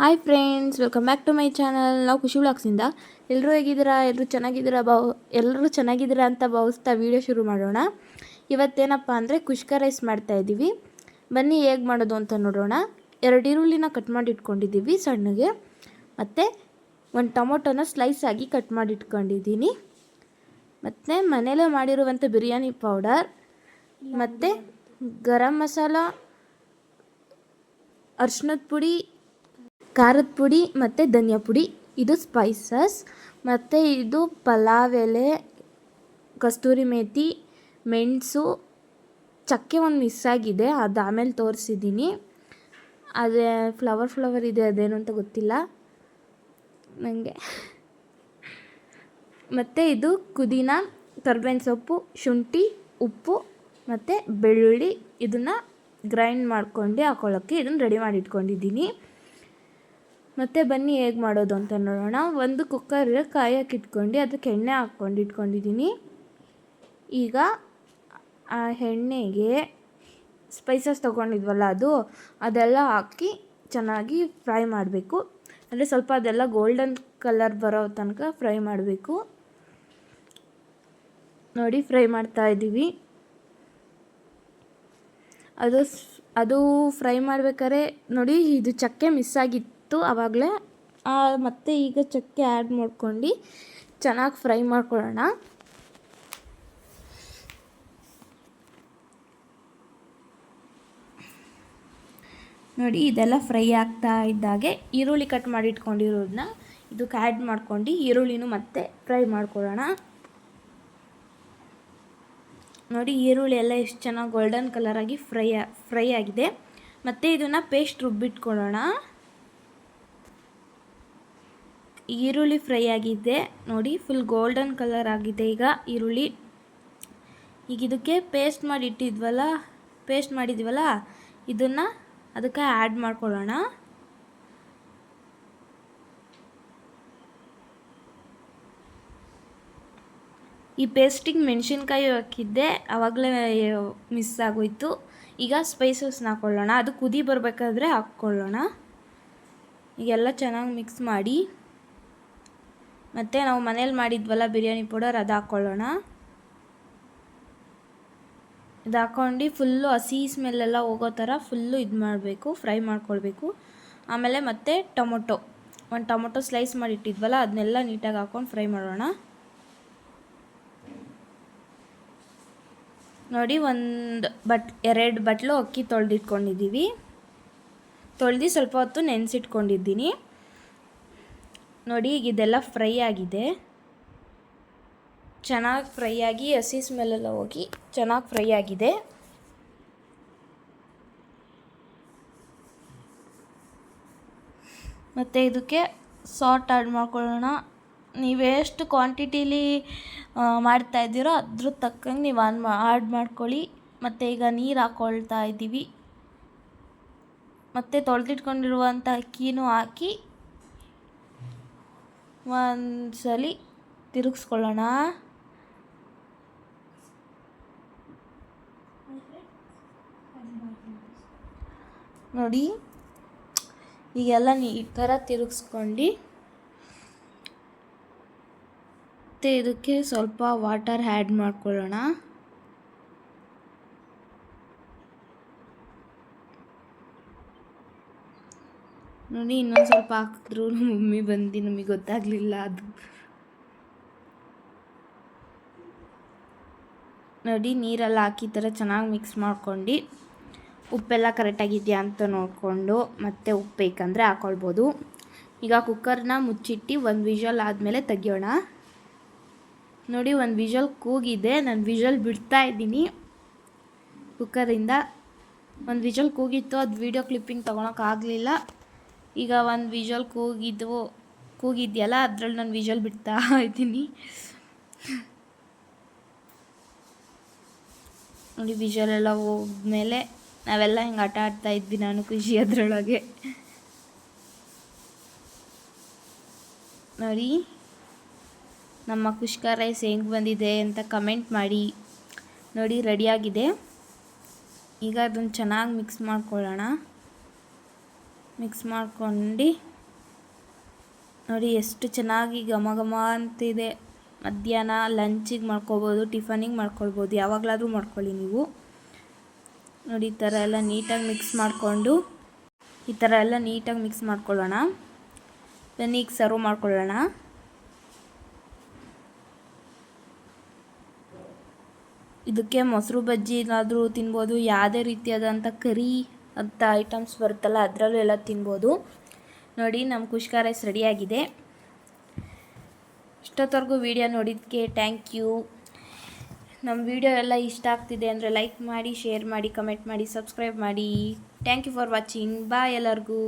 Hi friends welcome back to my channel ನಾವು ಖುಷಿ ಬ್ಲಾಗ್ಸಿಂದ ಎಲ್ಲರೂ ಹೇಗಿದ್ದೀರಾ? ಎಲ್ಲರೂ ಚೆನ್ನಾಗಿದ್ದೀರಾ? ಭಾವ ಎಲ್ಲರೂ ಚೆನ್ನಾಗಿದ್ದೀರಾ ಅಂತ ಭಾವಿಸ್ತಾ ವೀಡಿಯೋ ಶುರು ಮಾಡೋಣ. ಇವತ್ತೇನಪ್ಪ ಅಂದರೆ ಕುಷ್ಕ ರೈಸ್ ಮಾಡ್ತಾ ಇದ್ದೀವಿ. ಬನ್ನಿ ಹೇಗೆ ಮಾಡೋದು ಅಂತ ನೋಡೋಣ. ಎರಡು ಈರುಳ್ಳಿನ ಕಟ್ ಮಾಡಿ ಇಟ್ಕೊಂಡಿದ್ದೀವಿ ಸಣ್ಣಗೆ. ಮತ್ತು ಒಂದು ಟೊಮೊಟೊನ ಸ್ಲೈಸ್ ಆಗಿ ಕಟ್ ಮಾಡಿ ಇಟ್ಕೊಂಡಿದ್ದೀನಿ. ಮತ್ತು ಮನೇಲೇ ಮಾಡಿರುವಂಥ ಬಿರಿಯಾನಿ ಪೌಡರ್ ಮತ್ತು ಗರಂ ಮಸಾಲ ಅರ್ಶಿನದ ಪುಡಿ ಖಾರದ ಪುಡಿ ಮತ್ತು ಧನಿಯಾ ಪುಡಿ. ಇದು ಸ್ಪೈಸಸ್ ಮತ್ತು ಇದು ಪಲಾವ್ ಎಲೆ, ಕಸ್ತೂರಿ ಮೇಥಿ ಮೆಣಸು. ಚಕ್ಕೆ ಒಂದು ಮಿಸ್ ಆಗಿದೆ, ಅದು ಆಮೇಲೆ ತೋರಿಸಿದ್ದೀನಿ ಅದೇ ಫ್ಲವರ್ ಫ್ಲವರ್ ಇದೆ, ಅದೇನು ಅಂತ ಗೊತ್ತಿಲ್ಲ. ನನಗೆ ಮತ್ತು ಇದು ಕುದಿನ, ಕರ್ಬೇವಿನ ಸೊಪ್ಪು, ಶುಂಠಿ, ಉಪ್ಪು, ಮತ್ತು ಬೆಳ್ಳುಳ್ಳಿ. ಇದನ್ನು ಗ್ರೈಂಡ್ ಮಾಡ್ಕೊಂಡು ಹಾಕೊಳ್ಳೋಕ್ಕೆ ಇದನ್ನು ರೆಡಿ ಮಾಡಿ ಇಟ್ಕೊಂಡಿದ್ದೀನಿ ಮತ್ತು ಬನ್ನಿ ಹೇಗೆ ಮಾಡೋದು ಅಂತ ನೋಡೋಣ. ಒಂದು ಕುಕ್ಕರ್ ಕಾಯಕ್ಕೆ ಇಟ್ಕೊಂಡು ಅದಕ್ಕೆ ಎಣ್ಣೆ ಹಾಕ್ಕೊಂಡು ಇಟ್ಕೊಂಡಿದ್ದೀನಿ. ಈಗ ಆ ಎಣ್ಣೆಗೆ ಸ್ಪೈಸಸ್ ತೊಗೊಂಡಿದ್ವಲ್ಲ ಅದು, ಅದೆಲ್ಲ ಹಾಕಿ ಚೆನ್ನಾಗಿ ಫ್ರೈ ಮಾಡಬೇಕು. ಅಂದರೆ ಸ್ವಲ್ಪ ಅದೆಲ್ಲ ಗೋಲ್ಡನ್ ಕಲರ್ ಬರೋ ತನಕ ಫ್ರೈ ಮಾಡಬೇಕು. ನೋಡಿ ಫ್ರೈ ಮಾಡ್ತಾ ಇದ್ದೀವಿ. ಅದು ಅದು ಫ್ರೈ ಮಾಡ್ಬೇಕಾದ್ರೆ ನೋಡಿ ಇದು ಚಕ್ಕೆ ಮಿಸ್ ಆಗಿತ್ತು. ಆವಾಗಲೇ ಮತ್ತು ಈಗ ಚಕ್ಕೆ ಆ್ಯಡ್ ಮಾಡ್ಕೊಂಡು ಚೆನ್ನಾಗಿ ಫ್ರೈ ಮಾಡ್ಕೊಳ್ಳೋಣ. ನೋಡಿ, ಇದೆಲ್ಲ ಫ್ರೈ ಆಗ್ತಾ ಇದ್ದಾಗೆ. ಈರುಳ್ಳಿ ಕಟ್ ಮಾಡಿ ಇಟ್ಕೊಂಡಿರೋದನ್ನ ಇದಕ್ಕೆ ಆ್ಯಡ್ ಮಾಡ್ಕೊಂಡು ಈರುಳ್ಳಿನೂ ಮತ್ತೆ ಫ್ರೈ ಮಾಡ್ಕೊಳ್ಳೋಣ. ನೋಡಿ, ಈರುಳ್ಳಿ ಎಲ್ಲ ಎಷ್ಟು ಚೆನ್ನಾಗಿ ಗೋಲ್ಡನ್ ಕಲರಾಗಿ ಫ್ರೈ ಫ್ರೈ ಆಗಿದೆ. ಮತ್ತು ಇದನ್ನು ಪೇಸ್ಟ್ ರುಬ್ಬಿಟ್ಕೊಳ್ಳೋಣ. ಈರುಳ್ಳಿ ಫ್ರೈ ಆಗಿದೆ. ನೋಡಿ ಫುಲ್ ಗೋಲ್ಡನ್ ಕಲರ್ ಆಗಿದೆ ಈಗ ಈರುಳ್ಳಿ. ಈಗ ಇದಕ್ಕೆ ಪೇಸ್ಟ್ ಮಾಡಿ ಇಟ್ಟಿದ್ವಲ್ಲ ಪೇಸ್ಟ್ ಮಾಡಿದ್ವಲ್ಲ, ಇದನ್ನು ಅದಕ್ಕೆ ಆ್ಯಡ್ ಮಾಡ್ಕೊಳ್ಳೋಣ. ಈ ಪೇಸ್ಟಿಗೆ ಮೆಣಸಿನ್ಕಾಯಿ ಹಾಕಿದ್ದೆ ಆವಾಗಲೇ ಮಿಸ್ ಆಗೋಯ್ತು. ಈಗ ಸ್ಪೈಸಸ್ನ ಹಾಕ್ಕೊಳ್ಳೋಣ ಅದು ಕುದಿ ಬರಬೇಕಾದ್ರೆ ಹಾಕ್ಕೊಳ್ಳೋಣ. ಈಗೆಲ್ಲ ಚೆನ್ನಾಗಿ ಮಿಕ್ಸ್ ಮಾಡಿ. ಮತ್ತು ನಾವು ಮನೇಲಿ ಮಾಡಿದ್ವಲ್ಲ ಬಿರಿಯಾನಿ ಪೌಡರ್, ಅದು ಹಾಕ್ಕೊಳ್ಳೋಣ ಇದು ಹಾಕ್ಕೊಂಡು ಫುಲ್ಲು ಹಸಿ ಸ್ಮೆಲ್ಲೆಲ್ಲ ಹೋಗೋ ಥರ ಫುಲ್ಲು ಇದು ಮಾಡಬೇಕು, ಫ್ರೈ ಮಾಡ್ಕೊಳ್ಬೇಕು. ಆಮೇಲೆ ಮತ್ತೆ ಟೊಮೊಟೊ. ಒಂದು ಟೊಮೊಟೊ ಸ್ಲೈಸ್ ಮಾಡಿ ಇಟ್ಟಿದ್ವಲ್ಲ ಅದನ್ನೆಲ್ಲ ನೀಟಾಗಿ ಹಾಕ್ಕೊಂಡು ಫ್ರೈ ಮಾಡೋಣ. ನೋಡಿ ಒಂದು ಬಟ್, ಎರಡು ಬಟ್ಲು ಅಕ್ಕಿ ತೊಳೆದಿಟ್ಕೊಂಡಿದ್ದೀವಿ. ತೊಳೆದು ಸ್ವಲ್ಪ ಹೊತ್ತು ನೆನೆಸಿಟ್ಕೊಂಡಿದ್ದೀನಿ. ನೋಡಿ, ಈಗ ಇದೆಲ್ಲ ಫ್ರೈ ಆಗಿದೆ. ಚೆನ್ನಾಗಿ ಫ್ರೈ ಆಗಿ ಹಸಿ ಸ್ಮೆಲ್ಲೆಲ್ಲ ಹೋಗಿ ಚೆನ್ನಾಗಿ ಫ್ರೈ ಆಗಿದೆ. ಮತ್ತು ಇದಕ್ಕೆ ಸಾಲ್ಟ್ ಆ್ಯಡ್ ಮಾಡ್ಕೊಳ್ಳೋಣ. ನೀವೆಷ್ಟು ಕ್ವಾಂಟಿಟೀಲಿ ಮಾಡ್ತಾ ಇದ್ದೀರೋ ಅದ್ರ ತಕ್ಕಂಗೆ ನೀವು ಆನ್ ಮಾ ಆ್ಯಡ್ ಮಾಡ್ಕೊಳ್ಳಿ. ಮತ್ತು ಈಗ ನೀರು ಹಾಕ್ಕೊಳ್ತಾ ಇದ್ದೀವಿ. ಮತ್ತು ತೊಳೆದಿಟ್ಕೊಂಡಿರುವಂಥ ಅಕ್ಕಿನೂ ಹಾಕಿ ಒಂದು ತಿರುಗಿಸ್ಕೊಳ್ಳೋಣ. ನೋಡಿ ಈಗೆಲ್ಲ ಈ ಥರ ತಿರುಗಿಸ್ಕೊಂಡು ಮತ್ತು ಇದಕ್ಕೆ ಸ್ವಲ್ಪ ವಾಟರ್ ಆ್ಯಡ್ ಮಾಡ್ಕೊಳ್ಳೋಣ. ನೋಡಿ, ಇನ್ನೊಂದು ಸ್ವಲ್ಪ ಹಾಕಿದ್ರು. ಮಮ್ಮಿ ಬಂದು ನಮಗೆ ಗೊತ್ತಾಗಲಿಲ್ಲ ಅದು. ನೋಡಿ, ನೀರೆಲ್ಲ ಹಾಕಿ ಥರ ಚೆನ್ನಾಗಿ ಮಿಕ್ಸ್ ಮಾಡ್ಕೊಂಡು ಉಪ್ಪೆಲ್ಲ ಕರೆಕ್ಟಾಗಿದೆಯಾ ಅಂತ ನೋಡಿಕೊಂಡು ಮತ್ತೆ ಉಪ್ಪು ಬೇಕಂದರೆ ಹಾಕೊಳ್ಬೋದು. ಈಗ ಕುಕ್ಕರ್ನ ಮುಚ್ಚಿಟ್ಟು ಒಂದು ವಿಷಲ್ ಆದಮೇಲೆ ತೆಗಿಯೋಣ. ನೋಡಿ, ಒಂದು ವಿಷಲ್ ಕೂಗಿದೆ. ನಾನು ವಿಷಲ್ ಬಿಡ್ತಾ ಇದ್ದೀನಿ. ಕುಕ್ಕರಿಂದ ಒಂದು ವಿಷಲ್ ಕೂಗಿತ್ತು. ಅದು ವೀಡಿಯೋ ಕ್ಲಿಪ್ಪಿಂಗ್ ತೊಗೊಳಕ್ಕಾಗಲಿಲ್ಲ ಈಗ ಒಂದು ವಿಜುವಲ್ ಕೂಗಿದ್ದು ಕೂಗಿದ್ಯಲ್ಲ ಅದ್ರಲ್ಲಿ ನಾನು ವಿಜುವಲ್ ಬಿಡ್ತಾ ಇದ್ದೀನಿ. ನೋಡಿ ವಿಜುವಲ್ ಎಲ್ಲ ಹೋದ್ಮೇಲೆ ನಾವೆಲ್ಲ ಹಿಂಗೆ ಆಟ ಆಡ್ತಾ ಇದ್ವಿ ನಾನು ಖುಷಿ ಅದರೊಳಗೆ. ನೋಡಿ, ನಮ್ಮ ಕುಷ್ಕ ರೈಸ್ ಹೆಂಗೆ ಬಂದಿದೆ ಅಂತ ಕಮೆಂಟ್ ಮಾಡಿ. ನೋಡಿ ರೆಡಿಯಾಗಿದೆ ಈಗ ಅದನ್ನು ಚೆನ್ನಾಗಿ ಮಿಕ್ಸ್ ಮಾಡ್ಕೊಳ್ಳೋಣ. ಮಿಕ್ಸ್ ಮಾಡ್ಕೊಂಡು ನೋಡಿ ಎಷ್ಟು ಚೆನ್ನಾಗಿ ಘಮ ಘಮ ಅಂತಿದೆ. ಮಧ್ಯಾಹ್ನ ಲಂಚಿಗೆ ಮಾಡ್ಕೊಬೋದು, ಟಿಫನಿಗೆ ಮಾಡ್ಕೊಳ್ಬೋದು, ಯಾವಾಗಲಾದರೂ ಮಾಡ್ಕೊಳ್ಳಿ ನೀವು. ನೋಡಿ, ಈ ಥರ ಎಲ್ಲ ನೀಟಾಗಿ ಮಿಕ್ಸ್ ಮಾಡಿಕೊಂಡು, ಈ ಥರ ಎಲ್ಲ ನೀಟಾಗಿ ಮಿಕ್ಸ್ ಮಾಡ್ಕೊಳ್ಳೋಣ. ಬನ್ನಿ, ಈಗ ಸರ್ವ್ ಮಾಡ್ಕೊಳ್ಳೋಣ. ಇದಕ್ಕೆ ಮೊಸರು ಬಜ್ಜಿ ಏನಾದರೂ ತಿನ್ಬೋದು, ಯಾವುದೇ ರೀತಿಯಾದಂಥ ಕರಿ. ಅಂತ ಐಟಮ್ಸ್ ಬರುತ್ತಲ್ಲ, ಅದರಲ್ಲೂ ಎಲ್ಲ ತಿನ್ಬೋದು. ನೋಡಿ ನಮ್ಮ ಕುಷ್ಕ ರೈಸ್ ರೆಡಿಯಾಗಿದೆ ಇಷ್ಟೊತ್ತವರೆಗೂ ವಿಡಿಯೋ ನೋಡಿದ್ದಕ್ಕೆ ಥ್ಯಾಂಕ್ ಯು ನಮ್ಮ ವಿಡಿಯೋ ಎಲ್ಲ ಇಷ್ಟ ಆಗ್ತಿದೆ ಅಂದರೆ ಲೈಕ್ ಮಾಡಿ ಶೇರ್ ಮಾಡಿ ಕಮೆಂಟ್ ಮಾಡಿ ಸಬ್ಸ್ಕ್ರೈಬ್ ಮಾಡಿ. Thank you for watching bye ಎಲ್ಲರಿಗೂ.